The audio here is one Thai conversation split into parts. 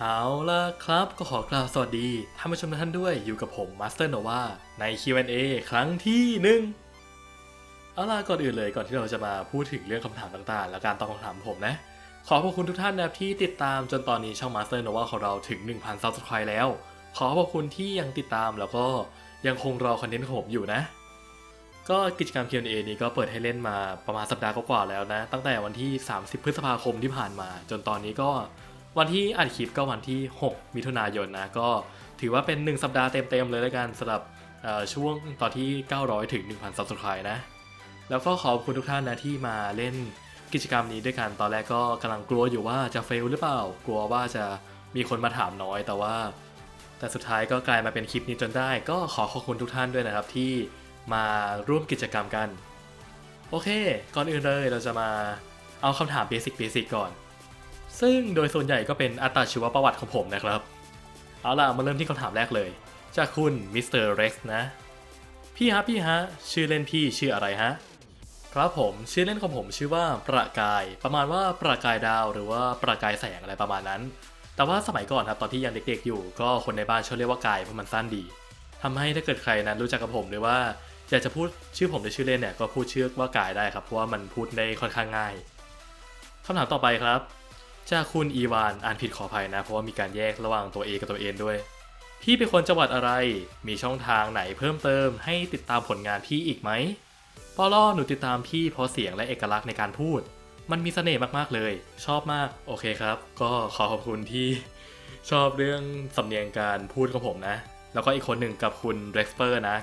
เอาล่ะครับ ก็ขอกล่าวสวัสดีท่านผู้ชมทุกท่านด้วยอยู่กับผมมาสเตอร์โนวาใน Q&A ครั้งที่หนึ่งเอาล่ะก่อนอื่นเลยก่อนที่เราจะมาพูดถึงเรื่องคำถามต่างๆ และการตอบคำถามผมนะ ขอขอบคุณทุกท่านนะครับที่ติดตามจนตอนนี้ช่อง Master Nova ของเราถึง 1,000 Subscribe แล้ว ขอขอบคุณที่ยังติดตามแล้วก็ยังคงรอคอนเทนต์ของผมอยู่นะ ก็กิจกรรม Q&A นี้ก็เปิดให้เล่นมาประมาณสัปดาห์กว่าๆแล้วนะ ตั้งแต่วันที่ 30 พฤษภาคมที่ผ่านมา จนตอนนี้ก็วันที่อัดคลิปก็วันที่ 6 มิถุนายนนะ ก็ถือว่าเป็น 1 สัปดาห์เต็มๆเลยแล้วกันสำหรับช่วงตอนที่ 900 ถึง 1,000 Subscribe นะ แล้วก็ขอบคุณทุกท่านนะที่มาเล่นกิจกรรมนี้ด้วยกันตอนแรกก็กำลังกลัวอยู่ว่าจะเฟลหรือเปล่า กลัวว่าจะมีคนมาถามน้อยแต่ว่า แต่สุดท้ายก็กลายมาเป็นคลิปนี้จนได้ ก็ขอขอบคุณทุกท่านด้วยนะครับที่ มาร่วมกิจกรรมกัน โอเค ก่อนอื่นเลยเราจะมาเอาคำถามเบสิกเบสิกก่อน ซึ่งโดยส่วนใหญ่ก็เป็นอัตราชีวประวัติของผมนะครับ เอาล่ะ มาเริ่มที่คำถามแรกเลย จากคุณมิสเตอร์เร็กซ์นะ พี่ฮะพี่ฮะ ชื่อเล่นพี่ชื่ออะไรฮะ ครับผมชื่อเล่นของผมชื่อว่าประกาย ประมาณว่าประกายดาวหรือว่าประกายแสงอะไรประมาณนั้น แต่ว่าสมัยก่อนครับตอนที่ยังเด็กๆอยู่ ก็คนในบ้านชอบเรียกว่ากายเพราะมันสั้นดีทำให้ถ้าเกิดใครนั้นรู้จักกับผมหรือว่า อยากจะพูดชื่อผมในชื่อเล่นเนี่ยก็พูดชื่อว่ากายได้ครับ เพราะว่ามันพูดได้ค่อนข้างง่ายคำถามต่อไปครับ จากคุณอีวานอ่านผิดขออภัยนะ เพราะว่ามีการแยกระหว่างตัว A กับตัว N ด้วย พี่เป็นคนจังหวัดอะไร มีช่องทางไหนเพิ่มเติม ให้ติดตามผลงานพี่อีกไหมปอล่อหนูติดตามพี่เพราะเสียงและเอกลักษณ์ในการพูด มันมีเสน่ห์มากๆเลย ชอบมาก โอเคครับ ก็ขอขอบคุณที่ชอบเรื่องสำเนียงการพูดของผมนะ แล้วก็อีกคนหนึ่งกับคุณเร็กซ์เปอร์นะ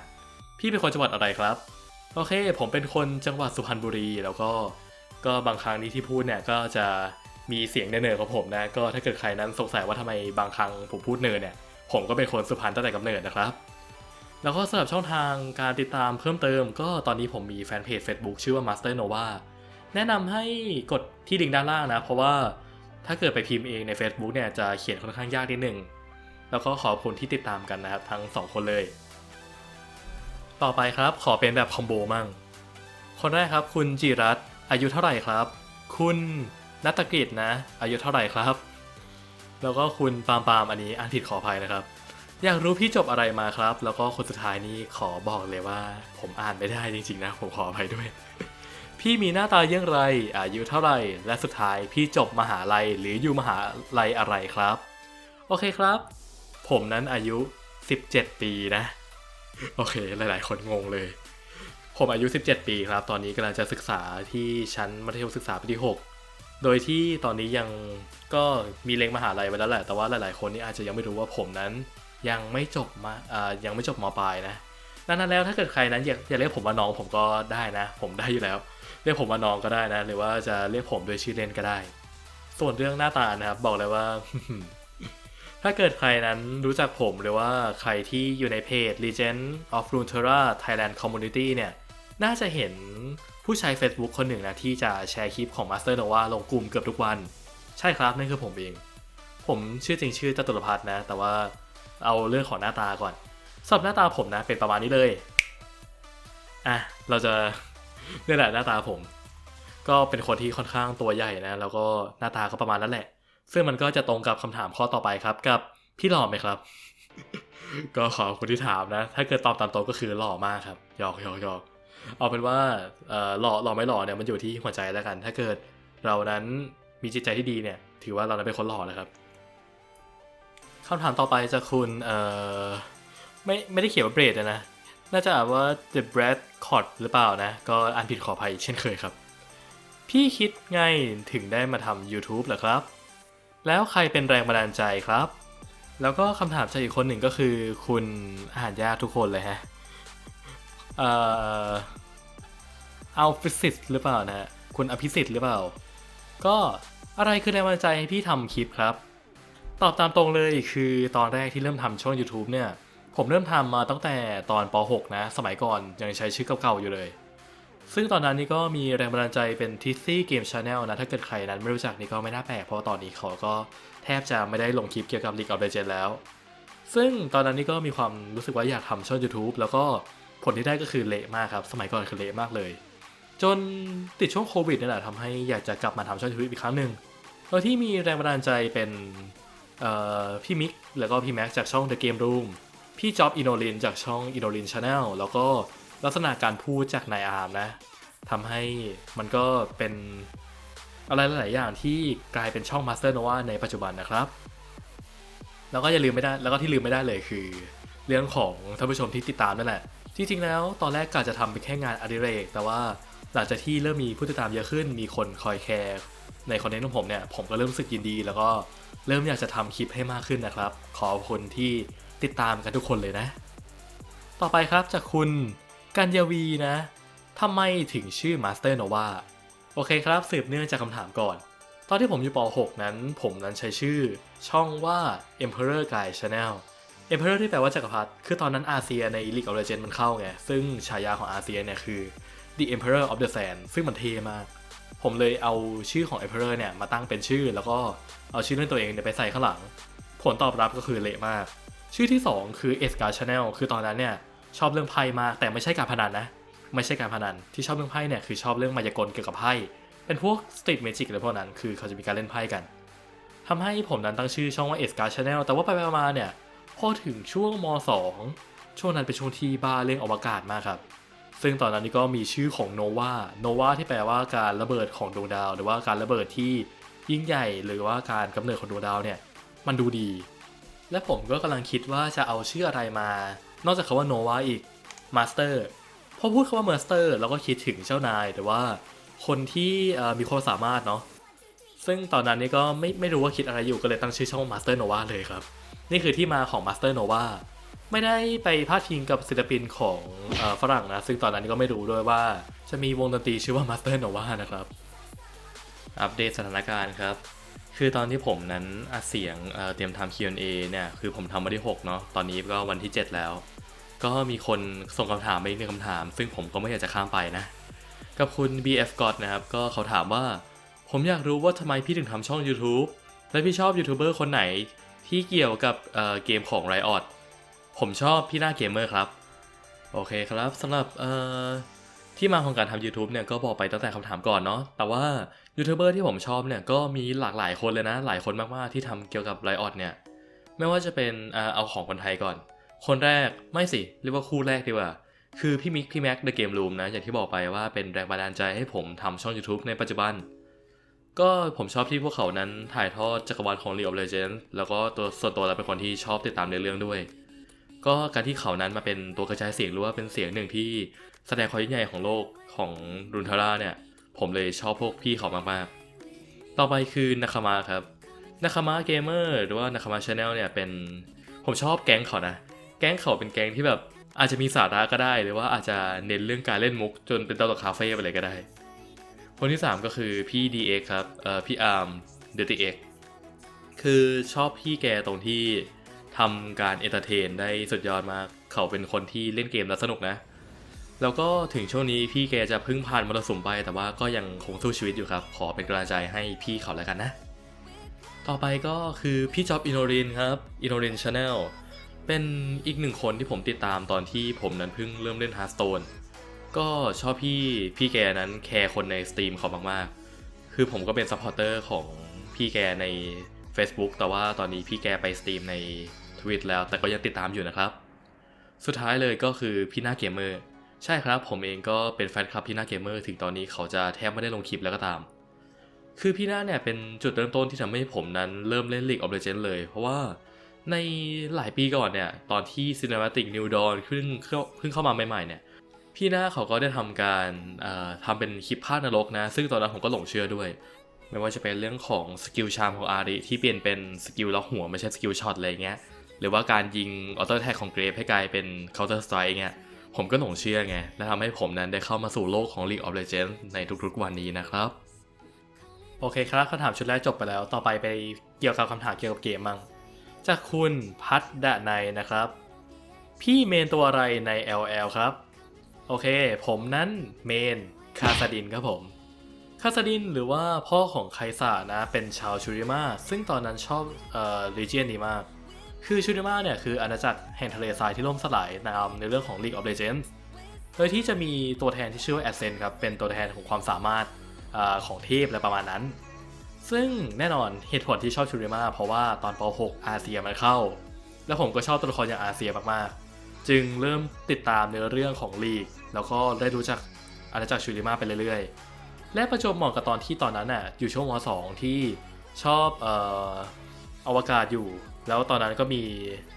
พี่เป็นคนจังหวัดอะไรครับ โอเค ผมเป็นคนจังหวัดสุพรรณบุรี แล้วก็ ก็บางครั้งนี้ที่พูดเนี่ยก็จะมีเสียงเนิร์ๆของผมนะ ก็ถ้าเกิดใครนั้นสงสัยว่าทำไมบางครั้งผมพูดเนิร์เนี่ย ผมก็เป็นคนสุพรรณตั้งแต่กำเนิดนะครับ แล้วก็สำหรับช่องทางการติดตามเพิ่มเติม ก็ตอนนี้ผมมีแฟนเพจ Facebook ชื่อว่า Master Nova แนะนำให้กดที่ลิงก์ด้านล่างนะ เพราะว่าถ้าเกิดไปพิมพ์เองใน Facebook เนี่ยจะเขียนค่อนข้างยากนิดนึงแล้วก็ขอบคุณที่ติดตามกันนะครับทั้งสองคนเลย ต่อไปครับขอเป็นแบบคอมโบมั่ง คนแรกครับ คุณจิรัตอายุเท่าไหร่ครับ คุณนัตกฤษนะ อายุเท่าไหร่ครับ แล้วก็คุณปามปามอันนี้อ่านผิดขออภัยนะครับ อยากรู้พี่จบอะไรมาครับ แล้วก็คนสุดท้ายนี้ขอบอกเลยว่า ผมอ่านไม่ได้จริงๆนะ ผมขออภัยด้วย พี่มีหน้าตาเยี่ยงไร อายุเท่าไหร่ และสุดท้ายพี่จบมหาลัยหรืออยู่มหาลัยอะไรครับ โอเคครับ ผมนั้นอายุ 17 ปีนะ โอเค หลาย ๆ คนงงเลย ผมอายุ 17 ปีครับ ตอนนี้กำลังจะศึกษาที่ชั้นมัธยมศึกษาปีที่ 6 โดยที่ตอนนี้ยังก็มีเล็งมหาลัยไว้แล้วแหละ แต่ว่าหลาย ๆ คนนี่อาจจะยังไม่รู้ว่าผมนั้น ยังไม่จบมาอ่ายังไม่จบมปลายนะนั้นแล้วถ้าเกิดใครนั้นอยากอยากเรียกผมว่าน้องผมก็ได้นะ ผมได้อยู่แล้ว เรียกผมว่าน้องก็ได้นะ หรือว่าจะเรียกผมโดยชื่อเล่นก็ได้ ส่วนเรื่องหน้าตานะครับบอกเลยว่า ถ้าเกิดใครนั้นรู้จักผมหรือว่าใครที่อยู่ในเพจ Legend of Runeterra Thailand Community เนี่ย น่าจะเห็นผู้ใช้ Facebook คนหนึ่งนะที่จะแชร์คลิปของ Master Nova ลงกลุ่มเกือบทุกวัน ใช่ครับ นั่นคือผมเอง ผมชื่อจริงชื่อจตุรพัฒน์นะ แต่ว่าเอาเรื่องของหน้าตาก่อนสำหรับหน้าตาผมนะเป็นประมาณนี้เลยอะเราจะนี่แหละหน้าตาผม ก็เป็นคนที่ค่อนข้างตัวใหญ่นะ แล้วก็หน้าตาก็ประมาณนั้นแหละ ซึ่งมันก็จะตรงกับคำถามข้อต่อไปครับ กับพี่หล่อไหมครับ ก็ขอคุณที่ถามนะ ถ้าเกิดตอบตามตรงก็คือหล่อมากครับหยอกหยอกหยอกเอาเป็นว่าหล่อหล่อไม่หล่อเนี่ยมันอยู่ที่หัวใจแล้วกัน ถ้าเกิดเรานั้นมีจิตใจที่ดีเนี่ย ถือว่าเรานั้นเป็นคนหล่อแล้วครับคำถามต่อไปจากคุณเอ่อไม่ไม่ได้เขียนว่าเบรดนะ น่าจะอ่านว่า the bread cord หรือเปล่านะ ก็อ่านผิดขออภัยเช่นเคยครับ พี่คิดไงถึงได้มาทำ YouTube เหรอครับ แล้วใครเป็นแรงบันดาลใจครับ แล้วก็คำถามจากอีกคนหนึ่งก็คือ คุณอ่านยากทุกคนเลยฮะ เอ่อเอาฟิสิตหรือเปล่านะฮะคุณอภิสิทธิ์หรือเปล่า ก็อะไรคือแรงบันดาลใจให้พี่ทำคลิปครับ ตอบตามตรงเลยคือตอนแรกที่เริ่มทำช่อง YouTube เนี่ย ผมเริ่มทำมาตั้งแต่ตอนป .6 นะ สมัยก่อนยังใช้ชื่อเก่าๆอยู่เลย ซึ่งตอนนั้นนี่ก็มีแรงบันดาลใจเป็นทิซซี่เกมชาแนลนะ ถ้าเกิดใครนั้นไม่รู้จักนี่ก็ไม่น่าแปลก เพราะตอนนี้เขาก็แทบจะไม่ได้ลงคลิปเกี่ยวกับ League of Legends แล้ว ซึ่งตอนนั้นนี่ก็มีความรู้สึกว่าอยากทำช่อง YouTube แล้วก็ผลที่ได้ก็คือเละมากครับ สมัยก่อนคือเละมากเลย จนติดช่วงโควิดนี่แหละทำให้อยากจะกลับมาทำช่อง YouTube อีกครั้งหนึ่งโดยที่มีแรงบันดาลใจเป็นพี่มิกแล้วก็พี่แม็กจากช่อง The Game Room พี่จ็อบอินโนลินจากช่องอินโนลินชาแนลแล้วก็ ลักษณะการพูดจากนายอาร์มนะทำให้มันก็เป็นอะไรหลายอย่างที่กลายเป็นช่อง Master Nova ในปัจจุบันนะครับ แล้วก็อย่าลืมไม่ได้แล้วก็ที่ลืมไม่ได้เลยคือ เรื่องของท่านผู้ชมที่ติดตามนั่นแหละจริงๆแล้วตอนแรกกะจะทำเป็นแค่งานอดิเรก แต่ว่าหลังจากที่เริ่มมีผู้ติดตามเยอะขึ้น มีคนคอยแคร์ในคอนเทนต์ของผมเนี่ยผมก็เริ่มรู้สึกยินดี แล้วก็เริ่มอยากจะทำคลิปให้มากขึ้นนะครับ ขอบคุณที่ติดตามกันทุกคนเลยนะ ต่อไปครับจากคุณ กัญญาวีนะทำไมถึงชื่อ Master Nova โอเคครับสืบเนื่องจากคำถามก่อน ตอนที่ผมอยู่ป .6 นั้น ผมนั้นใช้ชื่อ ช่องว่า Emperor Guy Channel Emperor ที่แปลว่าจักรพรรดิคือตอนนั้นอาเซียใน League of Legends มันเข้าไง ซึ่งฉายาของอาเซียเนี่ยคือ The Emperor of the Sand ซึ่งมันเท่มาก ผมเลยเอาชื่อของ Emperor เนี่ยมาตั้งเป็นชื่อ แล้วก็เอาชื่อเล่นตัวเองเนี่ยไปใส่ข้างหลัง ผลตอบรับก็คือเละมาก ชื่อที่ 2 คือ s c a r Channel คือตอนนั้นเนี่ย ชอบเรื่องไพ่มาก แต่ไม่ใช่การพนันนะ ไม่ใช่การพนัน ที่ชอบเรื่องไพ่เนี่ยคือชอบเรื่องมายากลเกี่ยวกับไพ่ เป็นพวก Street Magic อะไรพวกนั้น คือเขาจะมีการเล่นไพ่กันทำให้ผมนั้นตั้งชื่อช่องว่า e s c a r Channel แต่ว่าไปๆมาเนี่ย พอถึงช่วงม 2 ช่วงนั้นเป็นช่วงที่บ้าเรื่องอวกาศมากครับ ซึ่งตอนนั้นนี่ก็มีชื่อของ Nova Nova ที่แปลว่าการระเบิดของดวงดาว หรือว่าการระเบิดที่ยิ่งใหญ่หรือว่าการกำเนิดของดวงดาวเนี่ย มันดูดี และผมก็กำลังคิดว่าจะเอาชื่ออะไรมา นอกจากคำว่า Nova อีก Master พอพูดคำว่า Master เราก็คิดถึงเจ้านาย แต่ว่าคนที่มีความสามารถเนาะซึ่งตอนนั้นนี่ก็ไม่ไม่รู้ว่าคิดอะไรอยู่ก็เลยตั้งชื่อช่อง Master Nova เลยครับ นี่คือที่มาของ Master Nova ไม่ได้ไปพาดพิงกับศิลปินของฝรั่งนะ ซึ่งตอนนั้นก็ไม่รู้ด้วยว่าจะมีวงดนตรีชื่อว่า Master Nova นะครับ อัปเดตสถานการณ์ครับคือตอนที่ผมนั้นอัดเสียงเอ่อเตรียมทำ Q&A เนี่ย คือผมทำวันที่ 6 เนาะ ตอนนี้ก็วันที่ 7 แล้ว ก็มีคนส่งคำถามไปอีกหนึ่งคำถาม ซึ่งผมก็ไม่อยากจะข้ามไปนะ กับคุณ BF God นะครับ ก็เขาถามว่า ผมอยากรู้ว่าทำไมพี่ถึงทำช่อง YouTube และพี่ชอบยูทูบเบอร์คนไหนที่เกี่ยวกับเเกมของ Riot ผมชอบพี่หน้าเกมเมอร์ครับ โอเคครับสำหรับที่มาของการทำ YouTube เนี่ยก็บอกไปตั้งแต่คำถามก่อนเนาะ แต่ว่ายูทูบเบอร์ที่ผมชอบเนี่ยก็มีหลากหลายคนเลยนะ หลายคนมากๆที่ทำเกี่ยวกับ Riot เนี่ย ไม่ว่าจะเป็นเอาของคนไทยก่อน คนแรกไม่สิเรียกว่าคู่แรกดีกว่า คือพี่มิกพี่แม็ก The Game Room นะ อย่างที่บอกไปว่าเป็นแรงบันดาลใจให้ผมทำช่อง YouTube ในปัจจุบัน ก็ผมชอบที่พวกเขานั้นถ่ายทอดจักรวาลของ League of Legends แล้วก็ตัวส่วนตัวเราเป็นคนที่ชอบติดตามในเรื่องด้วย ก็การที่เขานั้นมาเป็นตัวกระจายเสียงหรือว่าเป็นเสียงหนึ่งที่แสดงความยิ่งใหญ่ของโลกของรุนทาร่าเนี่ย ผมเลยชอบพวกพี่เขามากๆ ต่อไปคือนาคามาครับนาคามาเกมเมอร์หรือว่านาคามาชาแนลเนี่ยเป็นผมชอบแก๊งเขานะ ก๊งเขาเป็นแก๊งที่แบบอาจจะมีสาระก็ได้หรือว่าอาจจะเน้นเรื่องการเล่นมุกจนเป็นตลกคาเฟ่ไปเลยก็ได้ คนที่ 3 ก็คือพี่ DX ครับเอ่อพี่อาร์มเดอะติเอ็กคือชอบพี่แกตรงที่ทำการเอนเตอร์เทนได้สุดยอดมากเขาเป็นคนที่เล่นเกมแล้วสนุกนะ แล้วก็ถึงช่วงนี้พี่แกจะพิ่งผ่านมรสุมไป แต่ว่าก็ยังคงสู้ชีวิตอยู่ครับ ขอเป็นกำลังใจให้พี่เขาแล้วกันนะ ต่อไปก็คือพี่จ็อบอินโนรินครับอินโนรินชาแนล เป็นอีกหนึ่งคนที่ผมติดตามตอนที่ผมนั้นเพิ่งเริ่มเล่นฮาร์ s สโตนก็ชอบพี่พี่แกนั้นแคร์คนในสตรีมเขามากๆ คือผมก็เป็นซัพพอร์เตอร์ของพี่แกใน Facebook แต่ว่าตอนนี้พี่แกไปสตรีมในทวิตแล้ว แต่ก็ยังติดตามอยู่นะครับ สุดท้ายเลยก็คือพี่หน้าเกมเมอร์ ใช่ครับผมเองก็เป็นแฟนคลับพี่หน้าเกมเมอร์ถึงตอนนี้เขาจะแทบไม่ได้ลงคลิปแล้วก็ตาม คือพี่หน้าเนี่ยเป็นจุดเริ่มต้นที่ทำให้ผมนั้นเริ่มเล่น League of Legends เลย เพราะว่า ในหลายปีก่อนเนี่ย ตอนที่ Cinematic New Dawn เพิ่งเข้าเพิ่งเข้ามาใหม่ๆเนี่ย พี่หน้าเขาก็ได้ทำการทำเป็นคลิปภาคนรกนะ ซึ่งตอนนั้นผมก็หลงเชื่อด้วย ไม่ว่าจะเป็นเรื่องของสกิลชามของอาริที่เปลี่ยนเป็นสกิลล็อกหัวไม่ใช่สกิลช็อตอะไรเงี้ย หรือว่าการยิงออโต้แท็กของเกรฟให้กลายเป็น Counter Strike เงี้ย ผมก็หลงเชื่อไง และทำให้ผมนั้นได้เข้ามาสู่โลกของ League of Legends ในทุกๆวันนี้นะครับ โอเคครับคำถามชุดแรกจบไปแล้ว ต่อไปไปเกี่ยวกับคำถามเกี่ยวกับเกมมั่ง จากคุณพัดดะในนะครับ พี่เมนตัวอะไรใน LL ครับ โอเค ผมนั้นเมนคาซาดินครับผม คาซาดินหรือว่าพ่อของไคซานะเป็นชาวชูริมาซึ่งตอนนั้นชอบเอ่อลีเจียนนี้มาก คือชูริมาเนี่ยคืออาณาจักรแห่งทะเลทรายที่ล่มสลายตามในเรื่องของ League of Legends โดยที่จะมีตัวแทนที่ชื่อว่าแอดเซนครับเป็นตัวแทนของความสามารถอของเทพอะไรประมาณนั้น ซึ่งแน่นอนเหตุผลที่ชอบชูริมาเพราะว่าตอนป .6 อาเซียมันเข้า แล้วผมก็ชอบตัวละครอย่างอาเซียมากๆ จึงเริ่มติดตามเนื้อเรื่องของลีก แล้วก็ได้รู้จักอาณาจักรชูริมาไปเรื่อยๆ และประจวบเหมาะกับตอนที่ตอนนั้นน่ะอยู่ช่วงม .2 ที่ชอบเอ่ออวกาศอยู่ แล้วตอนนั้นก็มี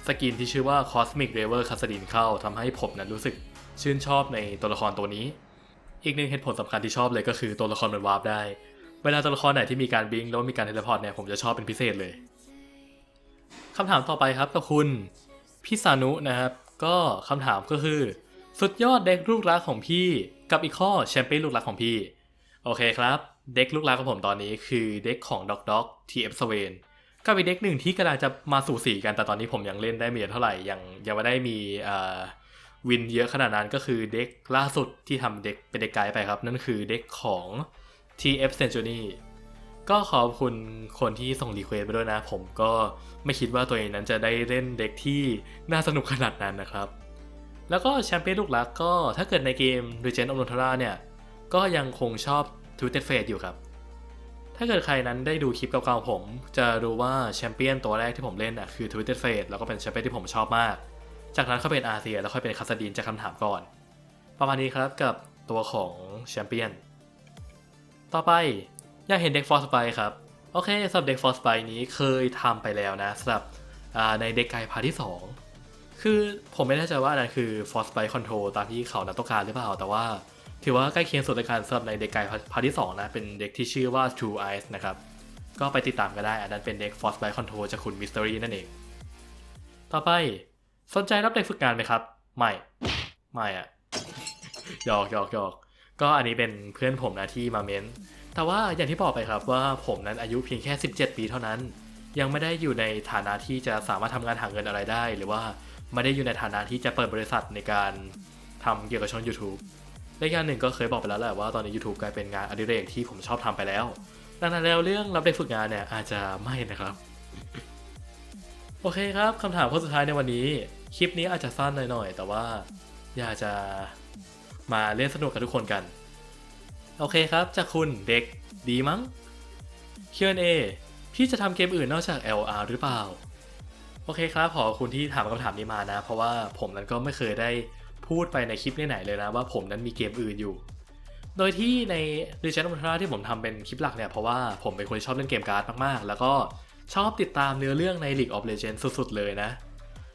สกินที่ชื่อว่า Cosmic Raver c a s s d i n เข้าทำให้ผมนั้นรู้สึกชื่นชอบในตัวละครตัวนี้ อีกหนึ่งเหตุผลสำคัญที่ชอบเลยก็คือตัวละครมันวาร์ปได้ เวลาตัวละครไหนที่มีการบิงแล้วมีการเทเลพอร์ตเนี่ยผมจะชอบเป็นพิเศษเลยคำถามต่อไปครับกับคุณพี่สานุนะครับ ก็คำถามก็คือ สุดยอดเด็กลูกรักของพี่ กับอีกข้อแชมเปี้ยนลูกรักของพี่ โอเคครับ เด็กลูกรักของผมตอนนี้คือเด็กของด็อกด็อกทีเอฟสเวนก็เป็นเด็กหนึ่งที่กำลังจะมาสู่สีกันแต่ตอนนี้ผมยังเล่นได้ไม่เยอะเท่าไหร่ยังยังไม่ได้มีเอ่อวินเยอะขนาดนั้นก็คือเด็กล่าสุดที่ทำเด็กเป็นเด็กไกด์ไปครับ นั่นคือเด็กของ TF Century ก็ขอบคุณคนที่ส่งรีเควสต์มาด้วยนะ ผมก็ไม่คิดว่าตัวเองนั้นจะได้เล่นเด็กที่น่าสนุกขนาดนั้นนะครับ แล้วก็แชมเปี้ยนลูกรักก็ถ้าเกิดในเกม Regent of Runeterra เนี่ย ก็ยังคงชอบ Twisted Fate อยู่ครับ ถ้าเกิดใครนั้นได้ดูคลิปเก่าๆผม จะรู้ว่าแชมเปี้ยนตัวแรกที่ผมเล่นอะคือ Twisted Fate แล้วก็เป็นแชมเปี้ยนที่ผมชอบมาก จากนั้นเขาเป็นอาเซียแล้วค่อยเป็นคาสดินจากคำถามก่อน ประมาณนี้ครับกับตัวของแชมเปี้ยน ต่อไปอยากเห็นเด็กฟอร์สไปครับ โอเคสำหรับเด็กฟอร์สไปนี้เคยทำไปแล้วนะสำหรับในเด็กไกพาทที่ 2 คือผมไม่แน่ใจว่าอันนั้นคือ Force by Control ตามที่เขานัต้องการหรือเปล่า แต่ว่าถือว่าใกล้เคียงสุดในการสำหรับในเด็กไกพาทที่ 2 นะ เป็นเด็กที่ชื่อว่า True Eyes นะครับ ก็ไปติดตามกันได้ อันนั้นเป็นเด็ก Force by Control จากคุณ Mystery นั่นเอง ต่อไปสนใจรับเด็กฝึกงานไหมครับ ไม่ ไม่อะหยอกหยอกหยอก ก็อันนี้เป็นเพื่อนผมนะที่มาเม้น แต่ว่าอย่างที่บอกไปครับว่าผมนั้นอายุเพียงแค่ 17 ปีเท่านั้น ยังไม่ได้อยู่ในฐานะที่จะสามารถทำงานหาเงินอะไรได้ หรือว่าไม่ได้อยู่ในฐานะที่จะเปิดบริษัทในการทำเกี่ยวกับช่อง YouTube ในงานหนึ่งก็เคยบอกไปแล้วแหละว่าตอนนี้ YouTube กลายเป็นงานอดิเรกที่ผมชอบทำไปแล้วดังนั้นแล้วเรื่องรับเด็กฝึกงานเนี่ยอาจจะไม่นะครับ โอเคครับคำถามข้อสุดท้ายในวันนี้ คลิปนี้อาจจะสั้นหน่อยๆ แต่ว่าอยากจะ มาเล่นสนุกกับทุกคนกัน โอเคครับ จากคุณเด็กดีมั้ง Q&A พี่จะทำเกมอื่นนอกจาก LR หรือเปล่า โอเคครับ ขอบคุณที่ถามคำถามนี้มานะ เพราะว่าผมนั้นก็ไม่เคยได้พูดไปในคลิปไหนเลยนะว่าผมนั้นมีเกมอื่นอยู่ โดยที่ใน Legend of Runeterra ที่ผมทำเป็นคลิปหลักเนี่ย เพราะว่าผมเป็นคนที่ชอบเล่นเกมการ์ดมากๆ แล้วก็ชอบติดตามเนื้อเรื่องใน League of Legends สุดๆเลยนะ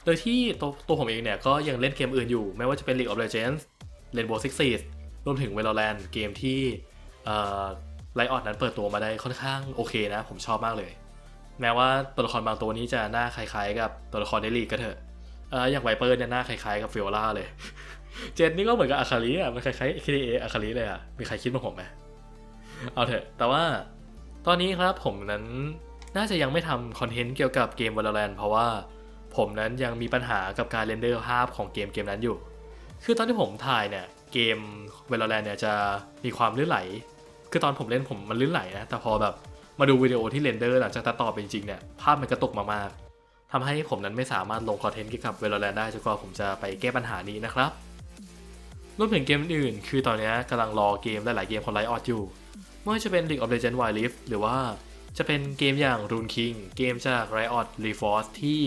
โดยที่ตัวตัวผมเองเนี่ยก็ยังเล่นเกมอื่นอยู่ ไม่ว่าจะเป็น League of Legends Rainbow Six Siege รวมถึง Valorant เกมที่ไลออดนั้นเปิดตัวมาได้ค่อนข้างโอเคนะ ผมชอบมากเลย แม้ว่าตัวละครบางตัวนี้จะหน้าคล้ายๆ กับตัวละครในลีกก็เถอะอย่างไวเปอร์เนี่ยหน้าคล้ายๆกับฟิโอล่าเลย เจนนี่ก็เหมือนกับอาคาริอะมันคล้ายๆ KDA อาคาริเลยอะ มีใครคิดเหมือนผมไหมเอาเถอะ แต่ว่าตอนนี้ครับผมนั้นน่าจะยังไม่ทำคอนเทนต์เกี่ยวกับเกม Valorant เพราะว่าผมนั้นยังมีปัญหากับการเรนเดอร์ภาพของเกมเกมนั้นอยู่ คือตอนที่ผมถ่ายเนี่ยเกม Valorant เนี่ยจะมีความลื่นไหล คือตอนผมเล่นผมมันลื่นไหลนะ แต่พอแบบมาดูวิดีโอที่เรนเดอร์หลังจากตัดต่อไปจริงเนี่ย ภาพมันกระตุกมากๆทำให้ผมนั้นไม่สามารถลงคอนเทนต์เกี่ยวกับ Valorant ได้จนกว่าผมจะไปแก้ปัญหานี้นะครับรวมถึงเกมอื่น คือตอนนี้กำลังรอเกมหลาย ๆ เกมของ Riot อยู่ ไม่ว่าจะเป็น League of Legends Wild Rift หรือว่าจะเป็นเกมอย่าง Rune King เกมจาก Riot Reforce ที่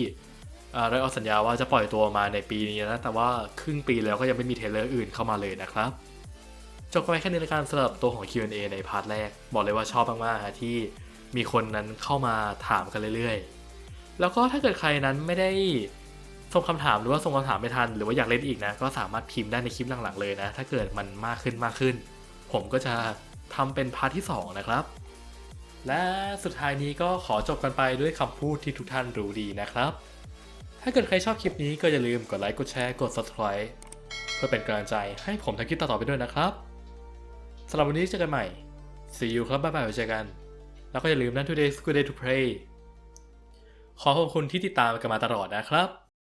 ไรออสัญญาว่าจะปล่อยตัวมาในปีนี้นะ แต่ว่าครึ่งปีแล้วก็ยังไม่มีเทเลอร์อื่นเข้ามาเลยนะครับ จบไปแค่นี้ในการสำหรับตัวของ Q&A ในพาร์ทแรก บอกเลยว่าชอบมากๆฮะที่มีคนนั้นเข้ามาถามกันเรื่อยๆ แล้วก็ถ้าเกิดใครนั้นไม่ได้ส่งคำถามหรือว่าส่งคำถามไม่ทัน หรือว่าอยากเล่นอีกนะ ก็สามารถพิมพ์ได้ในคลิปหลังๆเลยนะ ถ้าเกิดมันมากขึ้นมากขึ้น ผมก็จะทำเป็นพาร์ทที่ 2 นะครับ และสุดท้ายนี้ก็ขอจบกันไปด้วยคำพูดที่ทุกท่านรู้ดีนะครับ ถ้าเกิดใครชอบคลิปนี้ก็อย่าลืมกดไลค์กดแชร์กด subscribe เพื่อเป็นกำลังใจให้ผมทำคลิปต่อๆไปด้วยนะครับสำหรับวันนี้เจอกันใหม่ see you ครับบ๊ายบายไว้เจอกัน แล้วก็อย่าลืมนะ today's good day to play ขอขอบคุณที่ติดตามกันมาตลอดนะครับ